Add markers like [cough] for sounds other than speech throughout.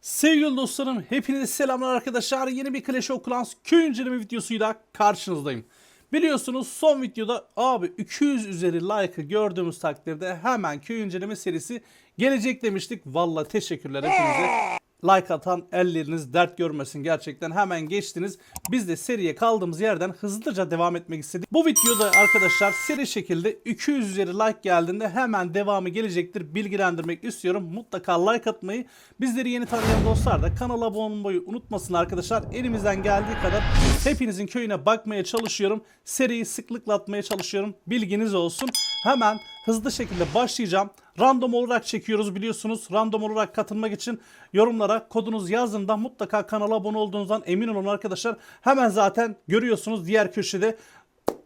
Sevgili dostlarım hepinize selamlar arkadaşlar. Yeni bir Clash of Clans köy inceleme videosuyla karşınızdayım. Biliyorsunuz son videoda abi 200 üzeri like'ı gördüğümüz takdirde hemen köy inceleme serisi gelecek demiştik. Valla teşekkürler hepinize. Like atan elleriniz dert görmesin gerçekten hemen geçtiniz. Biz de seriye kaldığımız yerden hızlıca devam etmek istedik. Bu videoda arkadaşlar seri şekilde 200 üzeri like geldiğinde hemen devamı gelecektir. Bilgilendirmek istiyorum. Mutlaka like atmayı, bizleri yeni tanıyan dostlar da kanala abone olmayı unutmasın arkadaşlar. Elimizden geldiği kadar hepinizin köyüne bakmaya çalışıyorum. Seriyi sıklıkla atmaya çalışıyorum. Bilginiz olsun. Hemen hızlı şekilde başlayacağım. Random olarak çekiyoruz biliyorsunuz. Random olarak katılmak için yorumlara kodunuz yazdığında mutlaka kanala abone olduğunuzdan emin olun arkadaşlar. Hemen zaten görüyorsunuz diğer köşede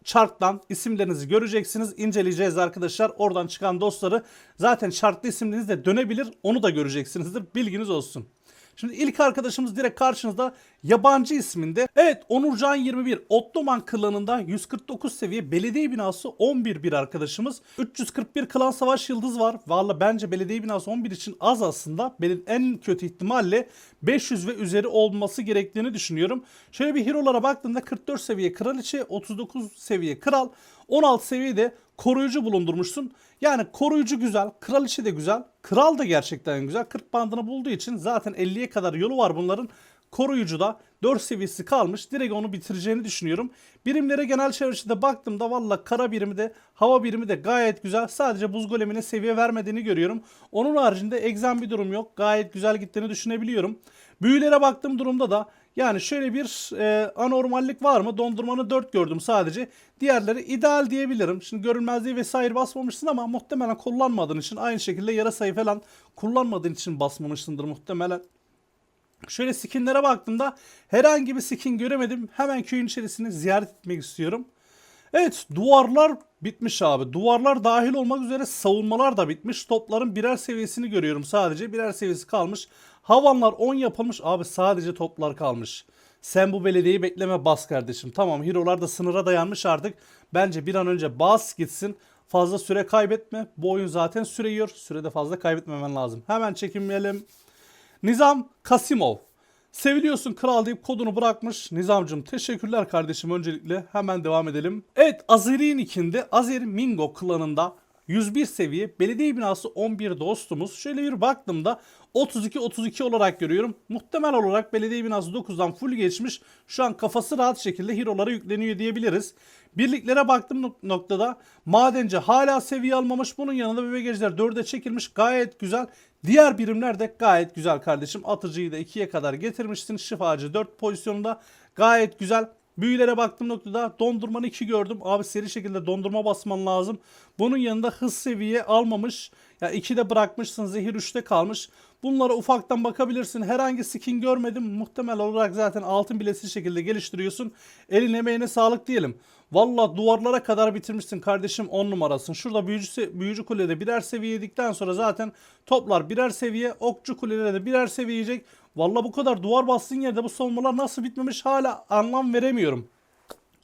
charttan isimlerinizi göreceksiniz. İnceleyeceğiz arkadaşlar. Oradan çıkan dostları zaten chartlı isimleriniz de dönebilir. Onu da göreceksinizdir. Bilginiz olsun. Şimdi ilk arkadaşımız direkt karşınızda yabancı isminde. Evet Onurcan 21 Ottoman klanında 149 seviye belediye binası 11 bir arkadaşımız. 341 klan savaş yıldız var. Valla bence belediye binası 11 için az aslında. Benim en kötü ihtimalle 500 ve üzeri olması gerektiğini düşünüyorum. Şöyle bir hero'lara baktığımda 44 seviye kraliçe, 39 seviye kral, 16 seviyede koruyucu bulundurmuşsun. Yani koruyucu güzel, kraliçe de güzel, kral da gerçekten güzel. 40 bandını bulduğu için zaten 50'ye kadar yolu var bunların. Koruyucu da 4 seviyesi kalmış. Direkt onu bitireceğini düşünüyorum. Birimlere genel çevresinde baktığımda valla kara birimi de hava birimi de gayet güzel. Sadece buz golemine seviye vermediğini görüyorum. Onun haricinde egzem bir durum yok. Gayet güzel gittiğini düşünebiliyorum. Büyülere baktığım durumda da yani şöyle bir e, anormallik var mı? Dondurmanı 4 gördüm sadece. Diğerleri ideal diyebilirim. Şimdi görünmezliği vesaire basmamışsın ama muhtemelen kullanmadığın için aynı şekilde yara sayı falan kullanmadığın için basmamışsındır muhtemelen. Şöyle skinlere baktığımda herhangi bir skin göremedim. Hemen köyün içerisini ziyaret etmek istiyorum. Evet duvarlar bitmiş abi. Duvarlar dahil olmak üzere savunmalar da bitmiş. Topların birer seviyesini görüyorum sadece. Birer seviyesi kalmış. Havanlar 10 yapılmış. Abi sadece toplar kalmış. Sen bu belediyeyi bekleme bas kardeşim. Tamam hero'lar da sınıra dayanmış artık. Bence bir an önce bas gitsin. Fazla süre kaybetme. Bu oyun zaten süre yiyor. Sürede fazla kaybetmemen lazım. Hemen çekinmeyelim. Nizam Kasimov. Seviliyorsun kral deyip kodunu bırakmış. Nizamcım teşekkürler kardeşim öncelikle. Hemen devam edelim. Evet Azeri'nin ikinde Azeri Mingo klanında 101 seviye belediye binası 11 dostumuz. Şöyle bir baktığımda 32-32 olarak görüyorum. Muhtemel olarak belediye binası 9'dan full geçmiş. Şu an kafası rahat şekilde hero'lara yükleniyor diyebiliriz. Birliklere baktığım nok- noktada madenci hala seviye almamış. Bunun yanında bebegeciler 4'e çekilmiş. Gayet güzel. Diğer birimler de gayet güzel kardeşim. Atıcıyı da 2'ye kadar getirmişsin. Şifacı 4 pozisyonunda. Gayet güzel. Büyülere baktığım noktada dondurmanı 2 gördüm. Abi seri şekilde dondurma basman lazım. Bunun yanında hız seviye almamış. Ya 2'de bırakmışsın. Zehir 3'te kalmış. Bunlara ufaktan bakabilirsin. Herhangi skin görmedim. Muhtemel olarak zaten altın bilesiz şekilde geliştiriyorsun. Elin emeğine sağlık diyelim. Valla duvarlara kadar bitirmişsin kardeşim 10 numarasın. Şurada büyücü, büyücü kulede birer seviye yedikten sonra zaten toplar birer seviye. Okçu kulelere de birer seviye yiyecek. Valla bu kadar duvar bastığın yerde bu savunmalar nasıl bitmemiş hala anlam veremiyorum.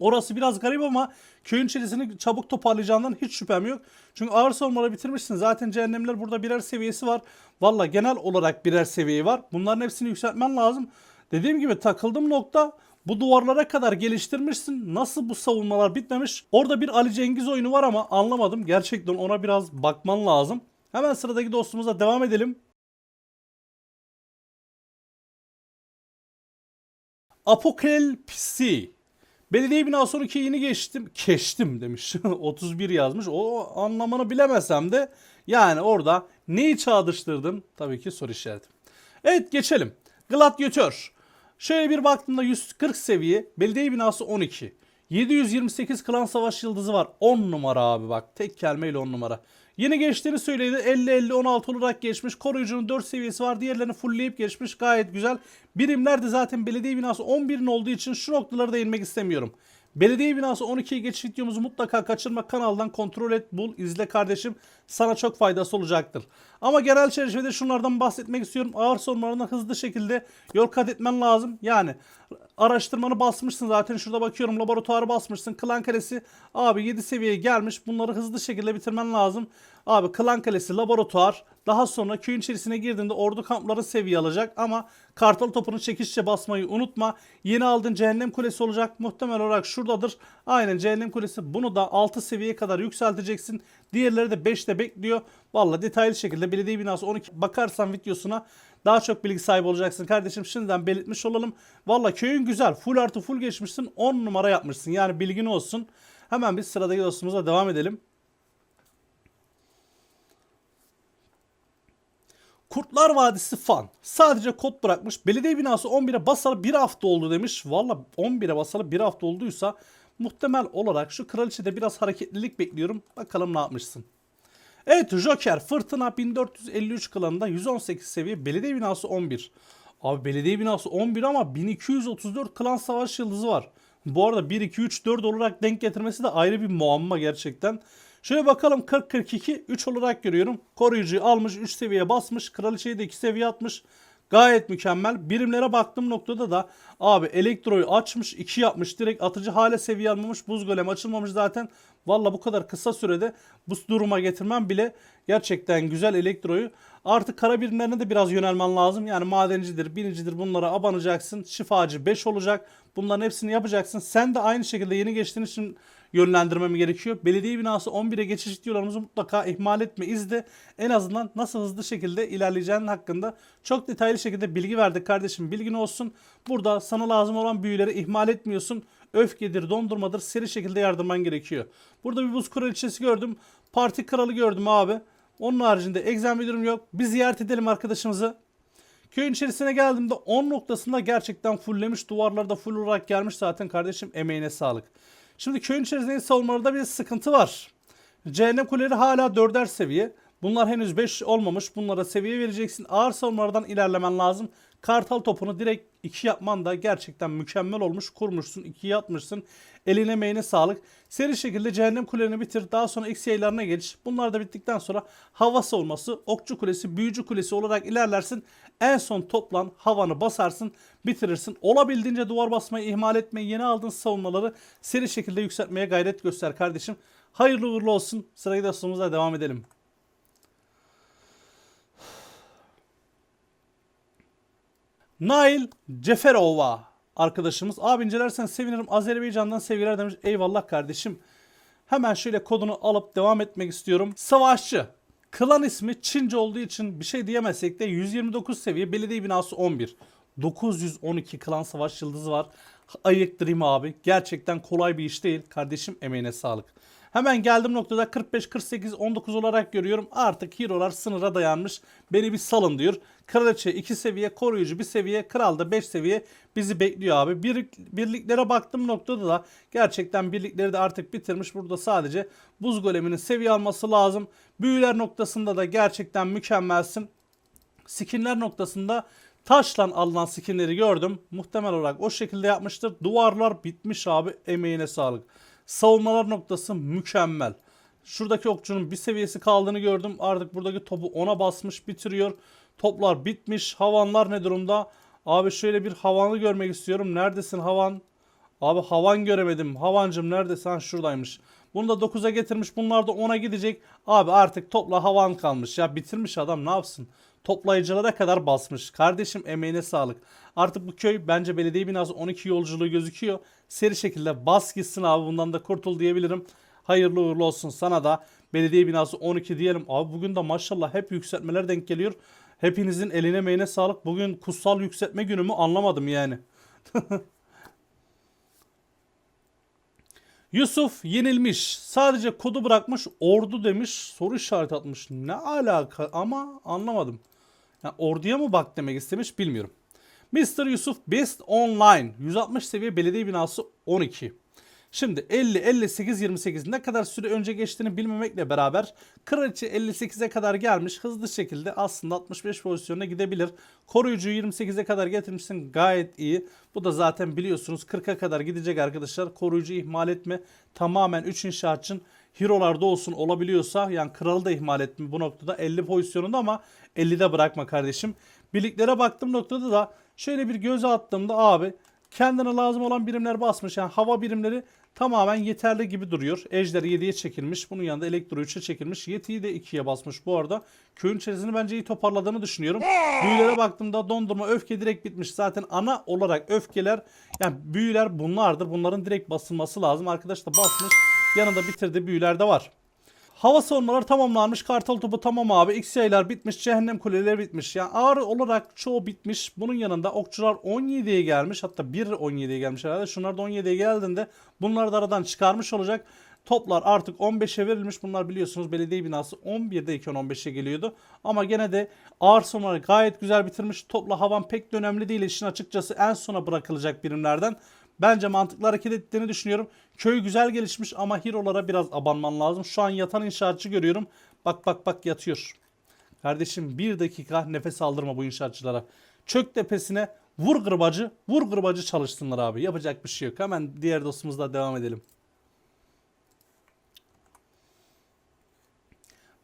Orası biraz garip ama köyün içerisini çabuk toparlayacağından hiç şüphem yok. Çünkü ağır savunmaları bitirmişsin. Zaten cehennemler burada birer seviyesi var. Valla genel olarak birer seviye var. Bunların hepsini yükseltmen lazım. Dediğim gibi takıldığım nokta bu duvarlara kadar geliştirmişsin. Nasıl bu savunmalar bitmemiş? Orada bir Ali Cengiz oyunu var ama anlamadım. Gerçekten ona biraz bakman lazım. Hemen sıradaki dostumuza devam edelim. Apokalipsi. Belediye binası 12 yeni geçtim. Geçtim demiş. [laughs] 31 yazmış. O anlamını bilemesem de yani orada neyi çağrıştırdın? Tabii ki soru işareti. Evet geçelim. Gladyatör. Şöyle bir baktığımda 140 seviye. Belediye binası 12. 728 klan savaş yıldızı var. 10 numara abi bak. Tek kelimeyle 10 numara. Yeni geçtiğini söyledi. 50-50-16 olarak geçmiş. Koruyucunun 4 seviyesi var. Diğerlerini fullleyip geçmiş. Gayet güzel. Birimler de zaten belediye binası 11'in olduğu için şu noktalara değinmek istemiyorum. Belediye binası 12'ye geçiş videomuzu mutlaka kaçırma. Kanaldan kontrol et, bul, izle kardeşim. Sana çok faydası olacaktır. Ama genel çerçevede şunlardan bahsetmek istiyorum. Ağır sorunlarına hızlı şekilde yol kat etmen lazım. Yani Araştırmanı basmışsın zaten. Şurada bakıyorum laboratuvarı basmışsın. Klan Kalesi abi 7 seviyeye gelmiş. Bunları hızlı şekilde bitirmen lazım. Abi Klan Kalesi laboratuvar. Daha sonra köyün içerisine girdiğinde ordu kampları seviye alacak. Ama kartal topunu çekişçe basmayı unutma. Yeni aldığın cehennem kulesi olacak. Muhtemel olarak şuradadır. Aynen cehennem kulesi. Bunu da 6 seviyeye kadar yükselteceksin. Diğerleri de 5'te bekliyor. Valla detaylı şekilde belediye binası 12 bakarsan videosuna daha çok bilgi sahibi olacaksın kardeşim. Şimdiden belirtmiş olalım. Valla köyün güzel. Full artı full geçmişsin. 10 numara yapmışsın. Yani bilgin olsun. Hemen biz sıradaki dostumuza devam edelim. Kurtlar Vadisi fan. Sadece kod bırakmış. Belediye binası 11'e basalı bir hafta oldu demiş. Valla 11'e basalı bir hafta olduysa muhtemel olarak şu kraliçede biraz hareketlilik bekliyorum. Bakalım ne yapmışsın. Evet Joker Fırtına 1453 klanında 118 seviye belediye binası 11. Abi belediye binası 11 ama 1234 klan savaş yıldızı var. Bu arada 1, 2, 3, 4 olarak denk getirmesi de ayrı bir muamma gerçekten. Şöyle bakalım 40, 42, 3 olarak görüyorum. Koruyucuyu almış 3 seviye basmış. Kraliçeyi de 2 seviye atmış. Gayet mükemmel. Birimlere baktığım noktada da abi elektroyu açmış 2 yapmış. Direkt atıcı hale seviye almamış. Buz golem açılmamış zaten. Valla bu kadar kısa sürede bu duruma getirmem bile gerçekten güzel elektroyu. Artık kara birimlerine de biraz yönelmen lazım. Yani madencidir, binicidir bunlara abanacaksın. Şifacı 5 olacak. Bunların hepsini yapacaksın. Sen de aynı şekilde yeni geçtiğin için yönlendirmem gerekiyor. Belediye binası 11'e geçiş diyorlarımızı mutlaka ihmal etme. izle. En azından nasıl hızlı şekilde ilerleyeceğinin hakkında çok detaylı şekilde bilgi verdik kardeşim. Bilgin olsun. Burada sana lazım olan büyüleri ihmal etmiyorsun. Öfkedir, dondurmadır seri şekilde yardırman gerekiyor. Burada bir buz kraliçesi gördüm. Parti kralı gördüm abi. Onun haricinde egzen bir durum yok. Bir ziyaret edelim arkadaşımızı. Köyün içerisine geldiğimde 10 noktasında gerçekten fulllemiş. Duvarları da full olarak gelmiş zaten kardeşim. Emeğine sağlık. Şimdi köyün içerisindeki savunmalarda bir sıkıntı var. Cehennem kuleleri hala 4'er seviye. Bunlar henüz 5 olmamış. Bunlara seviye vereceksin. Ağır savunmalardan ilerlemen lazım. Kartal topunu direkt 2 yapman da gerçekten mükemmel olmuş. Kurmuşsun. 2'ye atmışsın. Eline emeğine sağlık. Seri şekilde cehennem kulelerini bitir. Daha sonra eksi yaylarına geç. Bunlar da bittikten sonra hava savunması, okçu kulesi, büyücü kulesi olarak ilerlersin. En son toplan havanı basarsın bitirirsin. Olabildiğince duvar basmayı ihmal etme. Yeni aldığın savunmaları seri şekilde yükseltmeye gayret göster kardeşim. Hayırlı uğurlu olsun. Sıradaki dostumuzla devam edelim. Nail Ceferova arkadaşımız. Abi incelersen sevinirim. Azerbaycan'dan sevgiler demiş. Eyvallah kardeşim. Hemen şöyle kodunu alıp devam etmek istiyorum. Savaşçı. Klan ismi Çince olduğu için bir şey diyemezsek de 129 seviye belediye binası 11. 912 klan savaş yıldızı var. Ayıktırayım abi. Gerçekten kolay bir iş değil. Kardeşim emeğine sağlık. Hemen geldim noktada 45, 48, 19 olarak görüyorum. Artık hero'lar sınıra dayanmış. Beni bir salın diyor. Kraliçe 2 seviye, koruyucu 1 seviye, kral da 5 seviye bizi bekliyor abi. Bir, birliklere baktığım noktada da gerçekten birlikleri de artık bitirmiş. Burada sadece buz goleminin seviye alması lazım. Büyüler noktasında da gerçekten mükemmelsin. Skinler noktasında taşla alınan skinleri gördüm. Muhtemel olarak o şekilde yapmıştır. Duvarlar bitmiş abi. Emeğine sağlık. Savunmalar noktası mükemmel. Şuradaki okçunun bir seviyesi kaldığını gördüm. Artık buradaki topu ona basmış bitiriyor. Toplar bitmiş. Havanlar ne durumda? Abi şöyle bir havanı görmek istiyorum. Neredesin havan? Abi havan göremedim. Havancım neredesin? Şuradaymış. Bunu da 9'a getirmiş. Bunlar da 10'a gidecek. Abi artık topla havan kalmış. Ya bitirmiş adam ne yapsın? Toplayıcılara kadar basmış. Kardeşim emeğine sağlık. Artık bu köy bence belediye binası 12 yolculuğu gözüküyor. Seri şekilde bas gitsin abi bundan da kurtul diyebilirim. Hayırlı uğurlu olsun sana da. Belediye binası 12 diyelim. Abi bugün de maşallah hep yükseltmeler denk geliyor. Hepinizin eline emeğine sağlık. Bugün kutsal yükseltme günü mü anlamadım yani. [laughs] Yusuf yenilmiş. Sadece kodu bırakmış. Ordu demiş. Soru işareti atmış. Ne alaka ama anlamadım. Yani orduya mı bak demek istemiş bilmiyorum. Mr. Yusuf Best Online 160 seviye belediye binası 12. Şimdi 50, 58, 28 ne kadar süre önce geçtiğini bilmemekle beraber Kraliçe 58'e kadar gelmiş hızlı şekilde aslında 65 pozisyonuna gidebilir. Koruyucuyu 28'e kadar getirmişsin gayet iyi. Bu da zaten biliyorsunuz 40'a kadar gidecek arkadaşlar. Koruyucu ihmal etme tamamen 3 inşaatçın hero'larda olsun olabiliyorsa yani kralı da ihmal etme bu noktada 50 pozisyonunda ama 50'de bırakma kardeşim. Birliklere baktığım noktada da şöyle bir göze attığımda abi Kendine lazım olan birimler basmış. Yani hava birimleri tamamen yeterli gibi duruyor. Ejder 7'ye çekilmiş. Bunun yanında Elektro 3'e çekilmiş. Yeti'yi de 2'ye basmış bu arada. Köyün içerisini bence iyi toparladığını düşünüyorum. Büyülere baktığımda dondurma öfke direkt bitmiş. Zaten ana olarak öfkeler yani büyüler bunlardır. Bunların direkt basılması lazım. Arkadaş da basmış. Yanında bitirdiği büyüler de var. Hava savunmaları tamamlanmış. Kartal topu tamam abi. X-yaylar bitmiş. Cehennem kuleleri bitmiş. Yani ağır olarak çoğu bitmiş. Bunun yanında okçular 17'ye gelmiş. Hatta 1 17'ye gelmiş herhalde. Şunlar da 17'ye geldiğinde bunları da aradan çıkarmış olacak. Toplar artık 15'e verilmiş. Bunlar biliyorsunuz belediye binası 11'deyken 15'e geliyordu. Ama gene de ağır savunmaları gayet güzel bitirmiş. Topla havan pek de önemli değil. İşin açıkçası en sona bırakılacak birimlerden. Bence mantıklı hareket ettiğini düşünüyorum. Köy güzel gelişmiş ama hero'lara biraz abanman lazım. Şu an yatan inşaatçı görüyorum. Bak bak bak yatıyor. Kardeşim bir dakika nefes aldırma bu inşaatçılara. Çök tepesine vur gırbacı, vur gırbacı çalışsınlar abi. Yapacak bir şey yok. Hemen diğer dostumuzla devam edelim.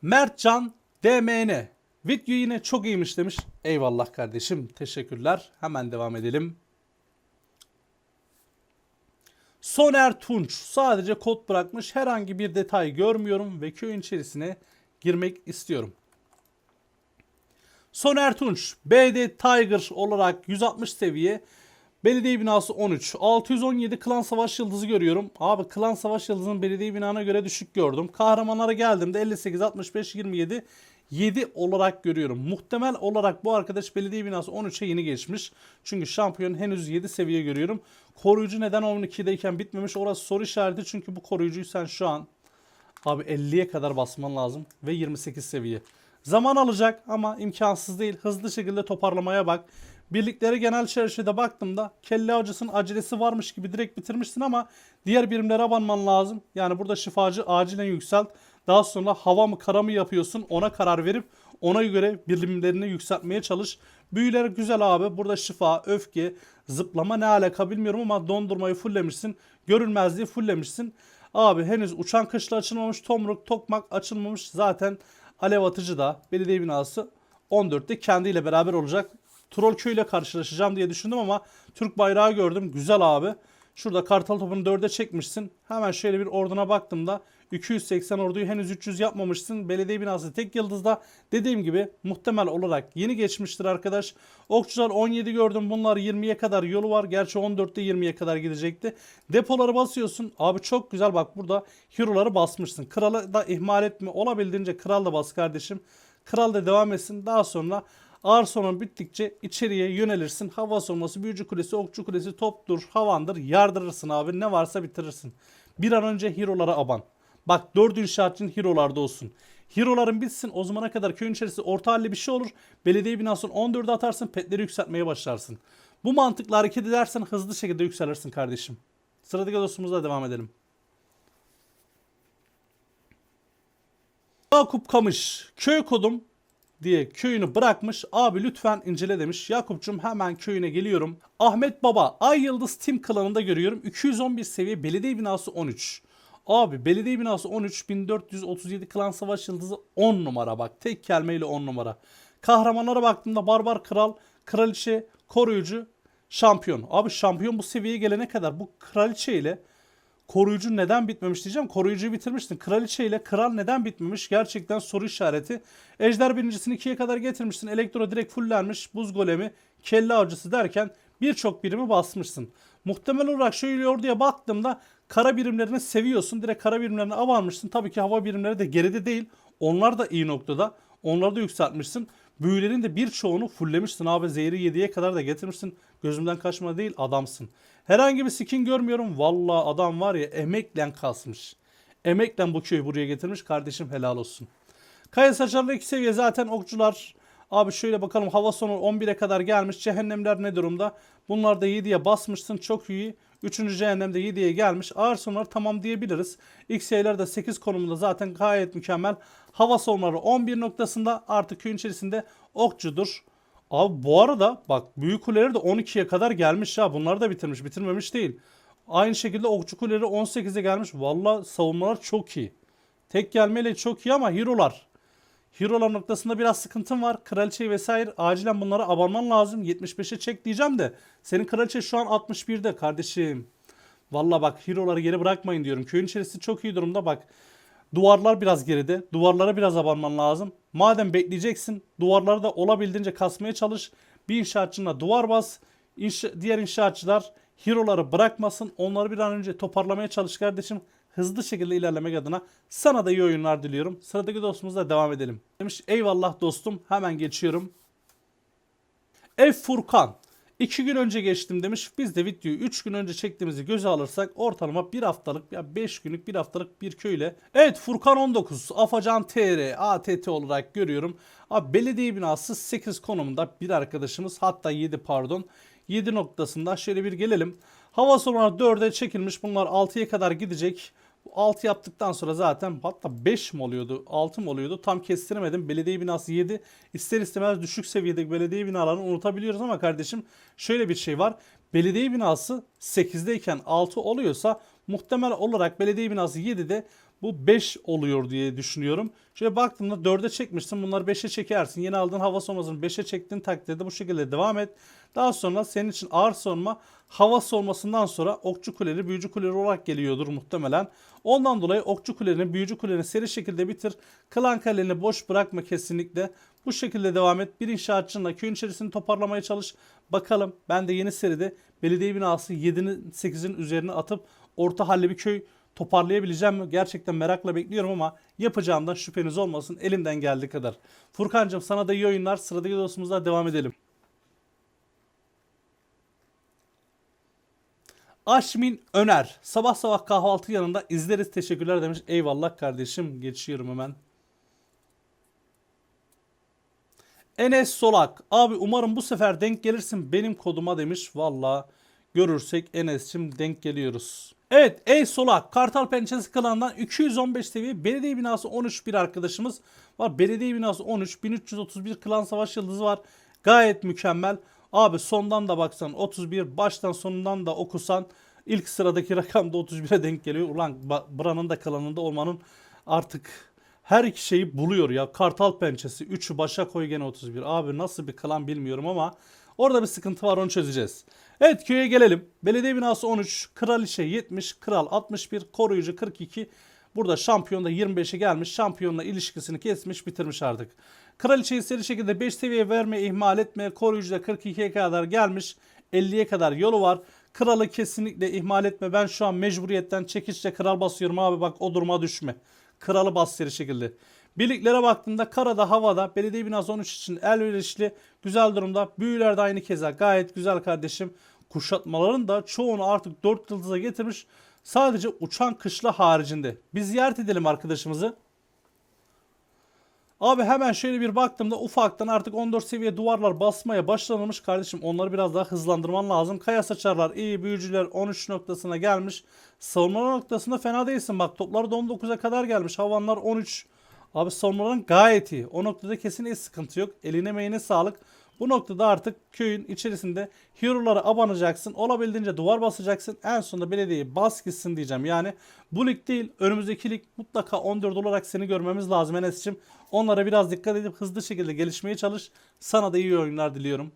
Mertcan DMN. Video yine çok iyiymiş demiş. Eyvallah kardeşim. Teşekkürler. Hemen devam edelim. Soner Tunç sadece kod bırakmış. Herhangi bir detay görmüyorum ve köyün içerisine girmek istiyorum. Soner Tunç BD Tiger olarak 160 seviye Belediye binası 13. 617 klan savaş yıldızı görüyorum. Abi klan savaş yıldızının belediye binana göre düşük gördüm. Kahramanlara geldiğimde 58, 65, 27, 7 olarak görüyorum. Muhtemel olarak bu arkadaş belediye binası 13'e yeni geçmiş. Çünkü şampiyon henüz 7 seviye görüyorum. Koruyucu neden 12'deyken bitmemiş orası soru işareti. Çünkü bu koruyucuyu sen şu an abi 50'ye kadar basman lazım. Ve 28 seviye. Zaman alacak ama imkansız değil. Hızlı şekilde toparlamaya bak. Birliklere genel çerçevede baktığımda kelle avcısının acelesi varmış gibi direkt bitirmişsin ama diğer birimlere abanman lazım. Yani burada şifacı acilen yükselt. Daha sonra hava mı kara mı yapıyorsun ona karar verip ona göre birimlerini yükseltmeye çalış. Büyüler güzel abi. Burada şifa, öfke, zıplama ne alaka bilmiyorum ama dondurmayı fulllemişsin. Görünmezliği fulllemişsin. Abi henüz uçan kışla açılmamış. Tomruk, tokmak açılmamış. Zaten alev atıcı da belediye binası 14'te kendiyle beraber olacak. Trollköy ile karşılaşacağım diye düşündüm ama Türk bayrağı gördüm. Güzel abi. Şurada kartal topunu 4'e çekmişsin. Hemen şöyle bir orduna baktığımda 280 orduyu henüz 300 yapmamışsın. Belediye binası tek yıldızda. Dediğim gibi muhtemel olarak yeni geçmiştir arkadaş. Okçular 17 gördüm. Bunlar 20'ye kadar yolu var. Gerçi 14'te 20'ye kadar gidecekti. Depoları basıyorsun. Abi çok güzel bak burada hero'ları basmışsın. Kralı da ihmal etme. Olabildiğince kral da bas kardeşim. Kral da devam etsin. Daha sonra Ağır sorun bittikçe içeriye yönelirsin. Hava savunması, büyücü kulesi, okçu kulesi, toptur, havandır. Yardırırsın abi. Ne varsa bitirirsin. Bir an önce hero'lara aban. Bak 4 inşaatçın hero'larda olsun. Hero'ların bitsin o zamana kadar köyün içerisinde orta halli bir şey olur. Belediye binasını 14'e atarsın petleri yükseltmeye başlarsın. Bu mantıkla hareket edersen hızlı şekilde yükselirsin kardeşim. Sıradaki dostumuzla devam edelim. Yakup Kamış. Köy kodum diye köyünü bırakmış. Abi lütfen incele demiş. Yakup'cum hemen köyüne geliyorum. Ahmet Baba Ay Yıldız Tim klanında görüyorum. 211 seviye belediye binası 13. Abi belediye binası 13 1437 klan savaş yıldızı 10 numara bak. Tek kelimeyle 10 numara. Kahramanlara baktığımda barbar kral, kraliçe, koruyucu, şampiyon. Abi şampiyon bu seviyeye gelene kadar bu kraliçe ile koruyucu neden bitmemiş diyeceğim. Koruyucuyu bitirmiştin. Kraliçe ile kral neden bitmemiş? Gerçekten soru işareti. Ejder birincisini ikiye kadar getirmişsin. Elektro direkt fullenmiş. Buz golemi, kelle avcısı derken birçok birimi basmışsın. Muhtemel olarak şöyle orduya baktığımda kara birimlerini seviyorsun. Direkt kara birimlerini avanmışsın. Tabii ki hava birimleri de geride değil. Onlar da iyi noktada. Onları da yükseltmişsin. Büyülerin de birçoğunu fulllemişsin abi. Zehri 7'ye kadar da getirmişsin. Gözümden kaçma değil adamsın. Herhangi bir skin görmüyorum. Vallahi adam var ya emeklen kasmış. Emeklen bu köyü buraya getirmiş. Kardeşim helal olsun. Kaya saçarlı iki seviye zaten okçular. Abi şöyle bakalım hava sonu 11'e kadar gelmiş. Cehennemler ne durumda? Bunlar da 7'ye basmışsın. Çok iyi. 3. cehennemde 7'ye gelmiş. Ağır sonlar tamam diyebiliriz. X'ler de 8 konumunda zaten gayet mükemmel. Hava sonları 11 noktasında artık köyün içerisinde okçudur. Abi bu arada bak büyük kuleleri de 12'ye kadar gelmiş ya. Bunları da bitirmiş. Bitirmemiş değil. Aynı şekilde okçu kuleleri 18'e gelmiş. Valla savunmalar çok iyi. Tek gelmeyle çok iyi ama hero'lar. Hero'lar noktasında biraz sıkıntım var. Kraliçeyi vesaire acilen bunlara abanman lazım. 75'e çek diyeceğim de. Senin kraliçe şu an 61'de kardeşim. Valla bak hero'ları geri bırakmayın diyorum. Köyün içerisi çok iyi durumda bak. Duvarlar biraz geride. Duvarlara biraz abanman lazım. Madem bekleyeceksin duvarları da olabildiğince kasmaya çalış. Bir inşaatçına duvar bas. İnşa- diğer inşaatçılar hero'ları bırakmasın. Onları bir an önce toparlamaya çalış kardeşim. Hızlı şekilde ilerlemek adına sana da iyi oyunlar diliyorum. Sıradaki dostumuzla devam edelim. Demiş eyvallah dostum hemen geçiyorum. Ev Furkan. 2 gün önce geçtim demiş. Biz de videoyu 3 gün önce çektiğimizi göze alırsak ortalama 1 haftalık ya 5 günlük 1 haftalık bir köyle. Evet Furkan 19 Afacan TR ATT olarak görüyorum. Abi belediye binası 8 konumunda bir arkadaşımız hatta 7 pardon. 7 noktasında şöyle bir gelelim. Hava sonra 4'e çekilmiş bunlar 6'ya kadar gidecek. 6 yaptıktan sonra zaten hatta 5 mi oluyordu 6 mı oluyordu tam kestiremedim. Belediye binası 7 ister istemez düşük seviyedeki belediye binalarını unutabiliyoruz ama kardeşim şöyle bir şey var. Belediye binası 8'deyken 6 oluyorsa muhtemel olarak belediye binası 7'de bu 5 oluyor diye düşünüyorum. Şöyle baktığımda 4'e çekmişsin bunları 5'e çekersin. Yeni aldığın hava soğumasını 5'e çektiğin takdirde bu şekilde devam et. Daha sonra senin için ağır soğuma hava soğumasından sonra okçu kuleleri büyücü kuleleri olarak geliyordur muhtemelen. Ondan dolayı okçu kulelerini büyücü kulelerini seri şekilde bitir. Klan kalelerini boş bırakma kesinlikle. Bu şekilde devam et. Bir inşaatçınla köyün içerisini toparlamaya çalış. Bakalım ben de yeni seride belediye binası 7'nin 8'in üzerine atıp orta halli bir köy toparlayabileceğim mi? Gerçekten merakla bekliyorum ama yapacağımdan şüpheniz olmasın. Elimden geldiği kadar. Furkancığım sana da iyi oyunlar. Sıradaki dostumuzla devam edelim. Aşmin Öner. Sabah sabah kahvaltı yanında izleriz teşekkürler demiş. Eyvallah kardeşim. Geçiyorum hemen. Enes Solak. Abi umarım bu sefer denk gelirsin benim koduma demiş. Valla görürsek Enes'cim denk geliyoruz. Evet Ey Solak. Kartal Pençesi klanından 215 seviye belediye binası 13 bir arkadaşımız var. Belediye binası 13 1331 klan savaş yıldızı var. Gayet mükemmel. Abi sondan da baksan 31 baştan sonundan da okusan ilk sıradaki rakam da 31'e denk geliyor. Ulan buranın da klanında olmanın artık her iki şeyi buluyor ya. Kartal pençesi 3'ü başa koy gene 31. Abi nasıl bir klan bilmiyorum ama orada bir sıkıntı var onu çözeceğiz. Evet köye gelelim. Belediye binası 13, kraliçe 70, kral 61, koruyucu 42. Burada şampiyon da 25'e gelmiş. Şampiyonla ilişkisini kesmiş bitirmiş artık. Kraliçeyi seri şekilde 5 seviye verme ihmal etme. Koruyucu da 42'ye kadar gelmiş. 50'ye kadar yolu var. Kralı kesinlikle ihmal etme. Ben şu an mecburiyetten çekişle kral basıyorum abi bak o duruma düşme. Kralı bas seri şekilde. Birliklere baktığımda karada havada belediye binası 13 için elverişli güzel durumda. Büyüler de aynı keza gayet güzel kardeşim. Kuşatmaların da çoğunu artık 4 yıldıza getirmiş. Sadece uçan kışla haricinde. Bir ziyaret edelim arkadaşımızı. Abi hemen şöyle bir baktığımda ufaktan artık 14 seviye duvarlar basmaya başlanılmış kardeşim. Onları biraz daha hızlandırman lazım. Kaya saçarlar iyi büyücüler 13 noktasına gelmiş. Savunma noktasında fena değilsin. Bak toplar da 19'a kadar gelmiş. Havanlar 13. Abi savunmaların gayet iyi. O noktada kesin hiç sıkıntı yok. Eline meğine sağlık. Bu noktada artık köyün içerisinde hero'lara abanacaksın. Olabildiğince duvar basacaksın. En sonunda belediyeyi bas gitsin diyeceğim. Yani bu lig değil önümüzdeki lig mutlaka 14 olarak seni görmemiz lazım Enes'cim. Onlara biraz dikkat edip hızlı şekilde gelişmeye çalış. Sana da iyi oyunlar diliyorum.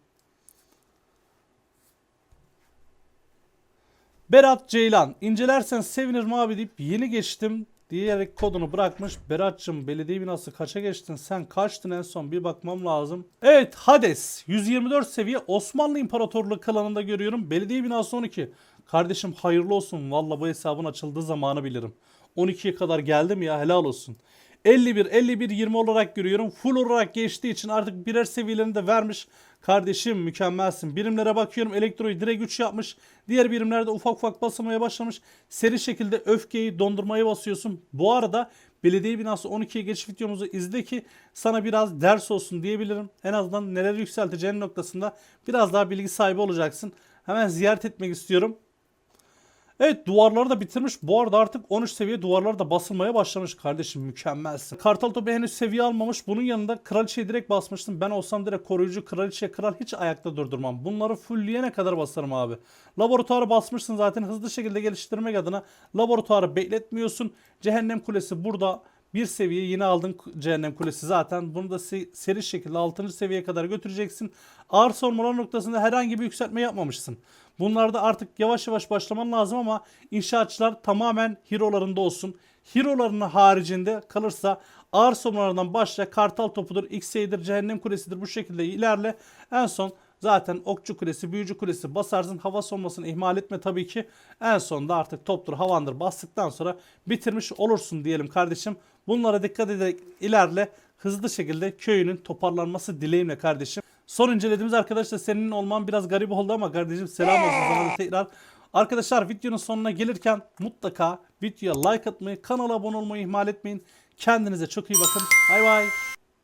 Berat Ceylan. incelersen sevinirim abi deyip yeni geçtim diyerek kodunu bırakmış. Berat'cığım belediye binası kaça geçtin? Sen kaçtın en son? Bir bakmam lazım. Evet Hades. 124 seviye Osmanlı İmparatorluğu klanında görüyorum. Belediye binası 12. Kardeşim hayırlı olsun. Valla bu hesabın açıldığı zamanı bilirim. 12'ye kadar geldim ya helal olsun. 51, 51, 20 olarak görüyorum. Full olarak geçtiği için artık birer seviyelerini de vermiş. Kardeşim mükemmelsin. Birimlere bakıyorum. Elektroyu direkt 3 yapmış. Diğer birimlerde ufak ufak basılmaya başlamış. Seri şekilde öfkeyi dondurmaya basıyorsun. Bu arada belediye binası 12'ye geçiş videomuzu izle ki sana biraz ders olsun diyebilirim. En azından neler yükselteceğin noktasında biraz daha bilgi sahibi olacaksın. Hemen ziyaret etmek istiyorum. Evet duvarları da bitirmiş. Bu arada artık 13 seviye duvarlar da basılmaya başlamış kardeşim. Mükemmelsin. Kartal topu henüz seviye almamış. Bunun yanında kraliçeyi direkt basmıştım. Ben olsam direkt koruyucu kraliçe kral hiç ayakta durdurmam. Bunları fullleyene kadar basarım abi. Laboratuvarı basmışsın zaten hızlı şekilde geliştirmek adına. Laboratuvarı bekletmiyorsun. Cehennem kulesi burada Bir seviye yine aldın cehennem kulesi zaten. Bunu da se- seri şekilde 6. seviyeye kadar götüreceksin. Ağır sormalar noktasında herhangi bir yükseltme yapmamışsın. Bunlarda artık yavaş yavaş başlaman lazım ama inşaatçılar tamamen hero'larında olsun. Hero'larının haricinde kalırsa ağır sormalardan başla kartal topudur, X'eydir, cehennem kulesidir bu şekilde ilerle. En son Zaten okçu kulesi, büyücü kulesi basarsın. Hava sonmasını ihmal etme tabii ki. En sonunda artık toptur, havandır bastıktan sonra bitirmiş olursun diyelim kardeşim. Bunlara dikkat ederek ilerle. Hızlı şekilde köyünün toparlanması dileğimle kardeşim. Son incelediğimiz arkadaşlar senin olman biraz garip oldu ama kardeşim selam olsun sana da tekrar. Arkadaşlar videonun sonuna gelirken mutlaka videoya like atmayı, kanala abone olmayı ihmal etmeyin. Kendinize çok iyi bakın. Bay bay.